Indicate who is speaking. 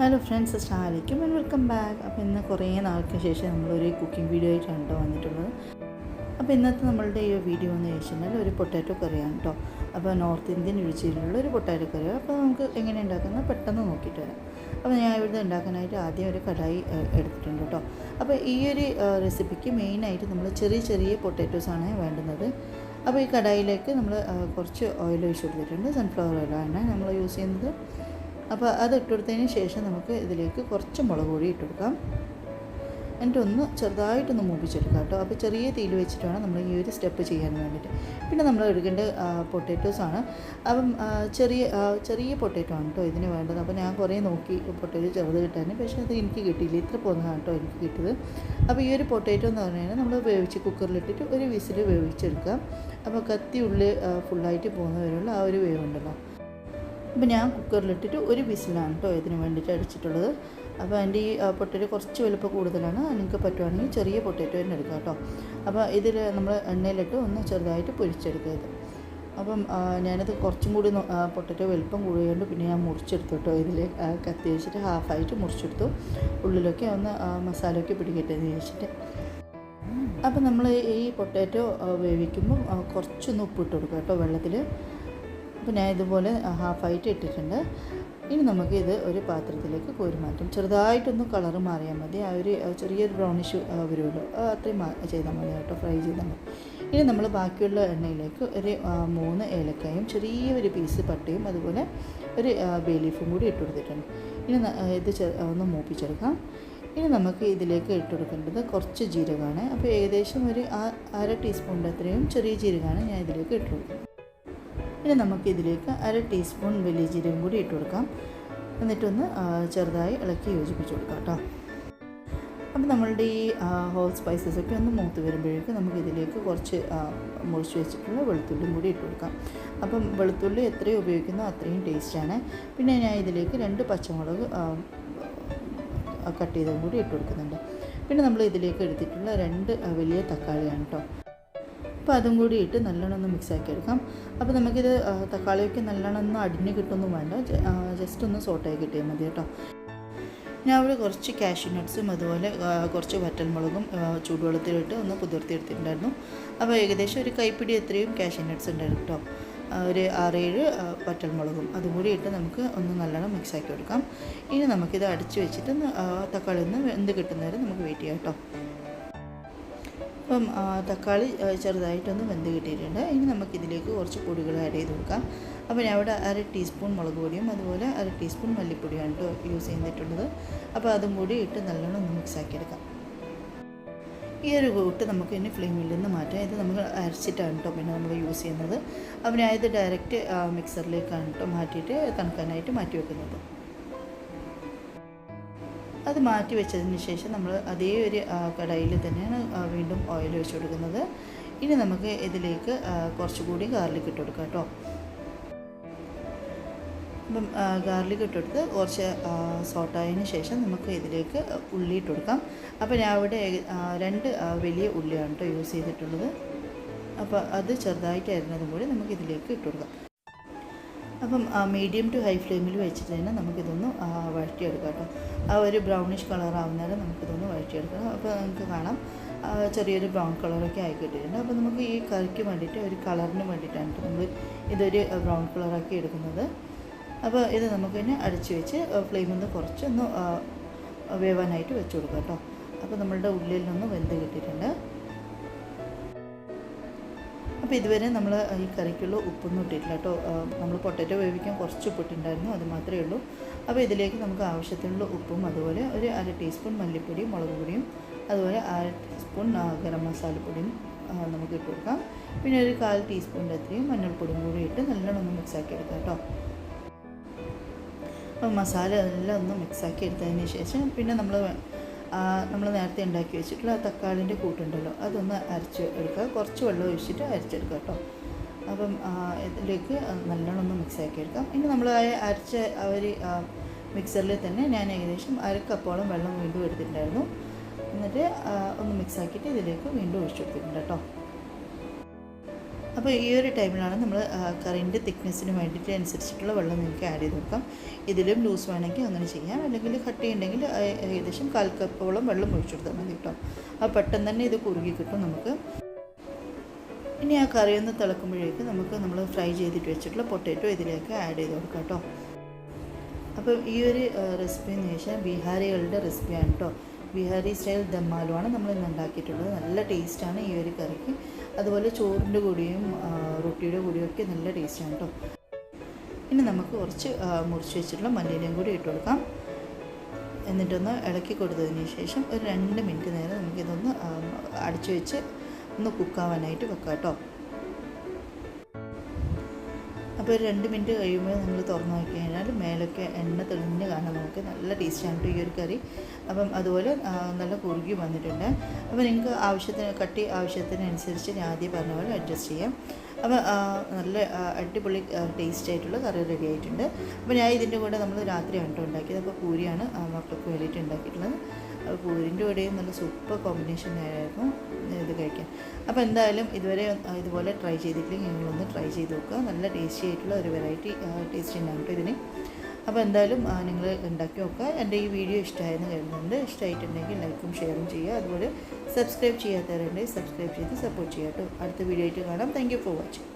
Speaker 1: Hello friends സ്റ്റാലിക്കും and welcome back അപ്പോൾ ഇന്ന് കുറേ നാൾക്ക് ശേഷം നമ്മളൊരു കുക്കിംഗ് വീഡിയോ ആയിട്ടാണ് കേട്ടോ വന്നിട്ടുള്ളത്. അപ്പോൾ ഇന്നത്തെ നമ്മളുടെ ഈ വീഡിയോ എന്ന് വെച്ചിട്ടുണ്ടെങ്കിൽ ഒരു പൊട്ടാറ്റോ കറിയാണ് കേട്ടോ അപ്പോൾ നോർത്ത് ഇന്ത്യൻ രുചിയിലുള്ള ഒരു പൊട്ടാറ്റോ കറി. അപ്പോൾ നമുക്ക് എങ്ങനെ ഉണ്ടാക്കുന്നത് പെട്ടെന്ന് നോക്കിയിട്ട് വരാം. അപ്പോൾ ഞാൻ ഇവിടുന്ന് ഉണ്ടാക്കാനായിട്ട് ആദ്യം ഒരു കടായി എടുത്തിട്ടുണ്ട് കേട്ടോ അപ്പോൾ ഈ ഒരു റെസിപ്പിക്ക് മെയിനായിട്ട് നമ്മൾ ചെറിയ ചെറിയ പൊട്ടാറ്റോസാണ് വേണ്ടുന്നത്. അപ്പോൾ ഈ കടായിലേക്ക് നമ്മൾ കുറച്ച് ഓയിൽ ഒഴിച്ച് കൊടുത്തിട്ടുണ്ട്. സൺഫ്ലവർ ഓയിലാണ് നമ്മൾ യൂസ് ചെയ്യുന്നത്. അപ്പോൾ അത് ഇട്ടുകൊടുത്തതിന് ശേഷം നമുക്ക് ഇതിലേക്ക് കുറച്ച് മുളക് പൊടി ഇട്ടുകൊടുക്കാം. എന്നിട്ട് ഒന്ന് ചെറുതായിട്ടൊന്ന് മൂപ്പിച്ചെടുക്കാം കേട്ടോ. അപ്പോൾ ചെറിയ തീയിൽ വെച്ചിട്ട് വേണം നമ്മൾ ഈ ഒരു സ്റ്റെപ്പ് ചെയ്യാൻ വേണ്ടിയിട്ട്. പിന്നെ നമ്മൾ എടുക്കേണ്ട പൊട്ടേറ്റോസാണ് ആണ്. അപ്പം ചെറിയ ചെറിയ പൊട്ടേറ്റോ ആണ് കേട്ടോ ഇതിന് വേണ്ടത്. അപ്പോൾ ഞാൻ കുറേ നോക്കി പൊട്ടേറ്റോ ചെറുത് കിട്ടാൻ പക്ഷേ അത് എനിക്ക് കിട്ടിയില്ല. ഇത്ര പോകുന്നതാണ് കേട്ടോ എനിക്ക് കിട്ടിയത്. അപ്പോൾ ഈ ഒരു പൊട്ടേറ്റോ എന്ന് പറഞ്ഞാൽ നമ്മൾ വേവിച്ച് കുക്കറിലിട്ടിട്ട് ഒരു വിസിൽ വേവിച്ചെടുക്കാം. അപ്പോൾ കത്തി ഉള്ളിൽ ഫുള്ളായിട്ട് പോകുന്നവരുള്ള ആ ഒരു വേവുണ്ടല്ലോ. അപ്പോൾ ഞാൻ കുക്കറിലിട്ടിട്ട് ഒരു വിസിലാണ് കേട്ടോ ഇതിന് വേണ്ടിയിട്ട് അടിച്ചിട്ടുള്ളത്. അപ്പോൾ അതിന്റെ ഈ പൊട്ടറ്റോ കുറച്ച് വലുപ്പം കൂടുതലാണ്. നിങ്ങൾക്ക് പറ്റുവാണെങ്കിൽ ചെറിയ പൊട്ടറ്റോ തന്നെ എടുക്കാം കേട്ടോ. അപ്പോൾ ഇതിൽ നമ്മൾ എണ്ണയിലിട്ട് ഒന്ന് ചെറുതായിട്ട് പൊരിച്ചെടുക്കുക ഇത്. അപ്പം ഞാനത് കുറച്ചും കൂടി പൊട്ടറ്റോ വലുപ്പം കൂടിയതുകൊണ്ട് പിന്നെ ഞാൻ മുറിച്ചെടുത്തു കേട്ടോ ഇതിൽ കത്തി വെച്ചിട്ട് ഹാഫായിട്ട് മുറിച്ചെടുത്തു. ഉള്ളിലൊക്കെ ഒന്ന് മസാലയൊക്കെ പിടിക്കട്ടെ എന്ന് വെച്ചിട്ട് അപ്പോൾ നമ്മൾ ഈ പൊട്ടാറ്റോ വേവിക്കുമ്പോൾ ആ, കുറച്ചൊന്ന് ഉപ്പിട്ട് കൊടുക്കുക കേട്ടോ വെള്ളത്തിൽ അപ്പോൾ ഞാൻ ഇതുപോലെ ഹാഫായിട്ട് ഇട്ടിട്ടുണ്ട്. ഇനി നമുക്ക് ഇത് ഒരു പാത്രത്തിലേക്ക് കോരി മാറ്റും. ചെറുതായിട്ടൊന്ന് കളറ് മാറിയാൽ മതി. ആ ഒരു ചെറിയൊരു ബ്രൗണിഷ് വരുമല്ലോ. അത്രയും ചെയ്താൽ മതി കേട്ടോ. ഫ്രൈ ചെയ്താൽ മതി. ഇനി നമ്മൾ ബാക്കിയുള്ള എണ്ണയിലേക്ക് ഒരു മൂന്ന് ഏലക്കായും ചെറിയൊരു പീസ് പട്ടയും അതുപോലെ ഒരു ബേ ലീഫും കൂടി ഇട്ട് കൊടുത്തിട്ടുണ്ട്. ഇനി ഇത് ഒന്ന് മൂപ്പിച്ചെടുക്കാം. ഇനി നമുക്ക് ഇതിലേക്ക് ഇട്ട് കൊടുക്കേണ്ടത് കുറച്ച് ജീരകമാണ്. അപ്പോൾ ഏകദേശം ഒരു അര ടീസ്പൂണിന്റെ അത്രയും ചെറിയ ജീരകമാണ് ഞാൻ ഇതിലേക്ക് ഇട്ട് കൊടുക്കുന്നത്. ഇനി നമുക്ക് ഇതിലേക്ക് അര ടീസ്പൂൺ വലിയ ജീരകം കൂടി ഇട്ട് കൊടുക്കാം. എന്നിട്ടൊന്ന് ചെറുതായി ഇളക്കി യോജിപ്പിച്ച് കൊടുക്കാം കേട്ടോ. അപ്പം നമ്മളുടെ ഈ ഹോൾ സ്പൈസസ് ഒക്കെ ഒന്ന് മൂത്ത് വരുമ്പോഴേക്കും നമുക്ക് ഇതിലേക്ക് കുറച്ച് മുറിച്ച് വെച്ചിട്ടുള്ള വെളുത്തുള്ളിയും കൂടി ഇട്ട് കൊടുക്കാം. അപ്പം വെളുത്തുള്ളി എത്രയും ഉപയോഗിക്കുന്നോ അത്രയും ടേസ്റ്റാണ് പിന്നെ ഞാൻ ഇതിലേക്ക് രണ്ട് പച്ചമുളക് കട്ട് ചെയ്തും കൂടി ഇട്ട് കൊടുക്കുന്നുണ്ട്. പിന്നെ നമ്മൾ ഇതിലേക്ക് എടുത്തിട്ടുള്ള രണ്ട് വലിയ തക്കാളിയാണ് കേട്ടോ. അപ്പോൾ അതും കൂടി ഇട്ട് നല്ലോണം ഒന്ന് മിക്സ് ആക്കി എടുക്കാം. അപ്പോൾ നമുക്കിത് തക്കാളിയൊക്കെ നല്ലോണം ഒന്ന് അടിഞ്ഞ് കിട്ടുമെന്നും വേണ്ട. ജസ്റ്റ് ഒന്ന് സോട്ടായി കിട്ടിയാൽ മതി കേട്ടോ. ഞാൻ അവിടെ കുറച്ച് കാഷ്യൂ നട്ട്സും അതുപോലെ കുറച്ച് വറ്റൽമുളകും ചൂടുവെള്ളത്തിലിട്ട് ഒന്ന് കുതിർത്തിയെടുത്തിട്ടുണ്ടായിരുന്നു അപ്പോൾ ഏകദേശം ഒരു കൈപ്പിടി എത്രയും കാഷ്യൂ നട്ട്സ് ഉണ്ടായിരുന്നു കേട്ടോ. ഒരു ആറേഴ് ആ, വറ്റൽമുളകും അതും കൂടി ഇട്ട് നമുക്ക് ഒന്ന് നല്ലോണം മിക്സ് ആക്കി കൊടുക്കാം ഇനി നമുക്കിത് അടിച്ച് വെച്ചിട്ട് തക്കാളി ഒന്ന് കിട്ടുന്നവരെ നമുക്ക് വെയിറ്റ് ചെയ്യാം കേട്ടോ. അപ്പം തക്കാളി ചെറുതായിട്ടൊന്ന് വെന്ത് കിട്ടിയിട്ടുണ്ട്. ഇനി നമുക്കിതിലേക്ക് കുറച്ച് പൊടികൾ ആഡ് ചെയ്ത് കൊടുക്കാം. അപ്പോൾ ഞാൻ ഇവിടെ അര ടീസ്പൂൺ മുളക് പൊടിയും അതുപോലെ അര ടീസ്പൂൺ മല്ലിപ്പൊടിയാണ് കേട്ടോ യൂസ് ചെയ്തിട്ടുള്ളത്. അപ്പോൾ അതും കൂടി ഇട്ട് നല്ലോണം ഒന്ന് മിക്സ് ആക്കിയെടുക്കാം ഈ ഒരു കൂട്ട് നമുക്ക് ഇനി ഫ്ലെയിമിൽ നിന്ന് മാറ്റാം. ഇത് നമ്മൾ അരച്ചിട്ടാണ് കേട്ടോ പിന്നെ നമ്മൾ യൂസ് ചെയ്യുന്നത്. അപ്പോൾ ഞാൻ ഇത് ഡയറക്റ്റ് മിക്സറിലേക്കാണ് കേട്ടോ മാറ്റിയിട്ട് തണുക്കാനായിട്ട് മാറ്റി വെക്കുന്നത്. അത് മാറ്റി വെച്ചതിന് ശേഷം നമ്മൾ അതേ ഒരു കടായിൽ തന്നെയാണ് വീണ്ടും ഓയിൽ വെച്ച് കൊടുക്കുന്നത്. ഇനി നമുക്ക് ഇതിലേക്ക് കുറച്ചുകൂടി ഗാർലിക് ഇട്ട് കൊടുക്കാം കേട്ടോ. അപ്പം ഗാർലിക് ഇട്ടെടുത്ത് കുറച്ച് സോട്ടായതിന് ശേഷം നമുക്ക് ഇതിലേക്ക് ഉള്ളി ഇട്ട് കൊടുക്കാം. അപ്പോൾ ഞാൻ ഇവിടെ രണ്ട് വലിയ ഉള്ളിയാണ് കേട്ടോ യൂസ് ചെയ്തിട്ടുള്ളത്. അപ്പോൾ അത് ചെറുതായിട്ട് അരിഞ്ഞതും കൂടി നമുക്ക് ഇതിലേക്ക് ഇട്ട് കൊടുക്കാം. അപ്പം മീഡിയം ടു ഹൈ ഫ്ലെയിമിൽ വെച്ചിട്ട് തന്നെ നമുക്കിതൊന്ന് വഴറ്റിയെടുക്കാം കേട്ടോ. ആ ഒരു ബ്രൗണിഷ് കളർ ആവുന്നേരം നമുക്കിതൊന്ന് വഴറ്റിയെടുക്കാം. അപ്പോൾ നമുക്ക് കാണാം. ചെറിയൊരു ബ്രൗൺ കളറൊക്കെ ആയി കിട്ടിയിട്ടുണ്ട്. അപ്പോൾ നമുക്ക് ഈ കറിക്ക് വേണ്ടിയിട്ട് ഒരു കളറിന് വേണ്ടിയിട്ടാണ് ട്ടോ നമ്മൾ ഇതൊരു ബ്രൗൺ കളറാക്കി എടുക്കുന്നത്. അപ്പോൾ ഇത് നമുക്കിനി അടിച്ച് വെച്ച് ഫ്ലെയിമിൽ ഒന്ന് കുറച്ചൊന്ന് വേവാനായിട്ട് വെച്ച് കൊടുക്കാം കേട്ടോ. അപ്പോൾ നമ്മളുടെ ഉള്ളിൽ നിന്ന് വെന്ത് കിട്ടിയിട്ടുണ്ട്. അപ്പോൾ ഇതുവരെ നമ്മൾ ഈ കറിക്കുള്ള ഉപ്പൊന്നും ഇട്ടിട്ടില്ല കേട്ടോ. നമ്മൾ പൊട്ടറ്റോ വേവിക്കാൻ കുറച്ച് ഉപ്പിട്ടുണ്ടായിരുന്നു അത് മാത്രമേ ഉള്ളൂ. അപ്പോൾ ഇതിലേക്ക് നമുക്ക് ആവശ്യത്തിനുള്ള ഉപ്പും അതുപോലെ ഒരു അര ടീസ്പൂൺ മല്ലിപ്പൊടിയും മുളക് പൊടിയും അതുപോലെ അര ടീസ്പൂൺ ഗരം മസാലപ്പൊടിയും പൊടിയും നമുക്ക് ഇട്ട് കൊടുക്കാം. പിന്നെ ഒരു കാൽ ടീസ്പൂണിന്റെ അത്രയും മഞ്ഞൾപ്പൊടിയും കൂടി ഇട്ട് നല്ലോണം ഒന്ന് മിക്സ് ആക്കി എടുക്കാം കേട്ടോ. അപ്പോൾ മസാല എല്ലാം ഒന്ന് മിക്സാക്കി എടുത്തതിന് ശേഷം പിന്നെ നമ്മൾ നമ്മൾ നേരത്തെ ഉണ്ടാക്കി വെച്ചിട്ടുള്ള ആ തക്കാളിന്റെ കൂട്ടുണ്ടല്ലോ. അതൊന്ന് അരച്ച് എടുക്കുക. കുറച്ച് വെള്ളം ഒഴിച്ചിട്ട് അരച്ചെടുക്കുക കേട്ടോ. അപ്പം ഇതിലേക്ക് നല്ലോണം ഒന്ന് മിക്സാക്കി എടുക്കാം. ഇനി നമ്മൾ അരച്ച ഒരു മിക്സറിൽ തന്നെ ഞാൻ ഏകദേശം അര കപ്പോളം വെള്ളം വീണ്ടും എടുത്തിട്ടുണ്ടായിരുന്നു. എന്നിട്ട് ഒന്ന് മിക്സാക്കിയിട്ട് ഇതിലേക്ക് വീണ്ടും ഒഴിച്ചു കൊടുത്തിട്ടുണ്ട് കേട്ടോ. അപ്പോൾ ഈ ഒരു ടൈമിലാണ് നമ്മൾ കറിന്റെ തിക്നെസ്സിന് വേണ്ടിയിട്ട് അനുസരിച്ചിട്ടുള്ള വെള്ളം നിങ്ങൾക്ക് ആഡ് ചെയ്ത് കൊടുക്കാം ഇതിലും ലൂസ് വേണമെങ്കിൽ അങ്ങനെ ചെയ്യാം. അല്ലെങ്കിൽ കട്ടി ഉണ്ടെങ്കിൽ ഏ- ഏകദേശം കാൽ കപ്പോളം വെള്ളം ഒഴിച്ചു കൊടുത്താൽ മതി കേട്ടോ. അപ്പോൾ പെട്ടെന്ന് തന്നെ ഇത് കുറുകി കിട്ടും നമുക്ക്. ഇനി ആ കറി ഒന്ന് തിളക്കുമ്പോഴേക്ക് നമുക്ക് നമ്മൾ ഫ്രൈ ചെയ്തിട്ട് വെച്ചിട്ടുള്ള പൊട്ടാറ്റോ ഇതിലേക്ക് ആഡ് ചെയ്ത് കൊടുക്കാം കേട്ടോ. അപ്പോൾ ഈ ഒരു റെസിപ്പി എന്ന് വെച്ചാൽ ബീഹാരികളുടെ റെസിപ്പിയാണ് കേട്ടോ. ബീഹാരി സ്റ്റൈൽ ദമ്മാലുമാണ് നമ്മൾ ഇന്ന് ഉണ്ടാക്കിയിട്ടുള്ളത്. നല്ല ടേസ്റ്റാണ് ഈ ഒരു കറിക്ക്. അതുപോലെ ചോറിന്റെ കൂടിയും റൊട്ടിയുടെ കൂടിയും ഒക്കെ നല്ല ടേസ്റ്റാണ് കേട്ടോ ഇനി നമുക്ക് കുറച്ച് മുറിച്ച് വെച്ചിട്ടുള്ള മല്ലിയിലയും കൂടി ഇട്ട് കൊടുക്കാം. എന്നിട്ടൊന്ന് ഇളക്കി കൊടുത്തതിന് ശേഷം ഒരു രണ്ട് മിനിറ്റ് നേരം നമുക്കിതൊന്ന് അടച്ചു വെച്ച് ഒന്ന് കുക്കാവാനായിട്ട് വെക്കാം കേട്ടോ അപ്പോൾ ഒരു രണ്ട് മിനിറ്റ് കഴിയുമ്പോൾ നമ്മൾ തുറന്ന് നോക്കി കഴിഞ്ഞാൽ മേലൊക്കെ എണ്ണ തെളിഞ്ഞ് കാണാൻ നമുക്ക് നല്ല ടേസ്റ്റാണ് ഈ ഒരു കറി. അപ്പം അതുപോലെ നല്ല കുറുകി വന്നിട്ടുണ്ട്. അപ്പോൾ നിങ്ങൾക്ക് ആവശ്യത്തിന് കട്ടി ആവശ്യത്തിനനുസരിച്ച് ഞാൻ ആദ്യം പറഞ്ഞ പോലെ അഡ്ജസ്റ്റ് ചെയ്യാം. അപ്പോൾ നല്ല അടിപൊളി ടേസ്റ്റ് ആയിട്ടുള്ള കറി റെഡി ആയിട്ടുണ്ട്. അപ്പോൾ ഞാൻ ഇതിന്റെ കൂടെ നമ്മൾ രാത്രി കേട്ടോ ഉണ്ടാക്കിയത്. അപ്പോൾ പൂരിയാണ് മക്കൾക്ക് വേണ്ടിയിട്ട് ഉണ്ടാക്കിയിട്ടുള്ളത്. അപ്പോൾ പൂരിന്റെ കൂടെയും നല്ല സൂപ്പർ കോമ്പിനേഷൻ ആയിരുന്നു ഇത് കഴിക്കാൻ. അപ്പോൾ എന്തായാലും ഇതുവരെ ഇതുപോലെ ട്രൈ ചെയ്തിട്ടില്ലെങ്കിൽ നിങ്ങളൊന്ന് ട്രൈ ചെയ്ത് നോക്കുക. നല്ല ടേസ്റ്റി ആയിട്ടുള്ള ഒരു വെറൈറ്റി ടേസ്റ്റ് ഉണ്ടാകും കേട്ടോ ഇതിന്. അപ്പോൾ എന്തായാലും നിങ്ങൾ ഉണ്ടാക്കി നോക്കുക. എന്റെ ഈ വീഡിയോ ഇഷ്ടമായെന്ന് കരുതുന്നുണ്ട്. ഇഷ്ടമായിട്ടുണ്ടെങ്കിൽ ലൈക്കും ഷെയറും ചെയ്യുക. അതുപോലെ സബ്സ്ക്രൈബ് ചെയ്യാത്തവരുണ്ടെങ്കിൽ സബ്സ്ക്രൈബ് ചെയ്ത് സപ്പോർട്ട് ചെയ്യാം അടുത്ത വീഡിയോ ആയിട്ട് കാണാം. Thank for watching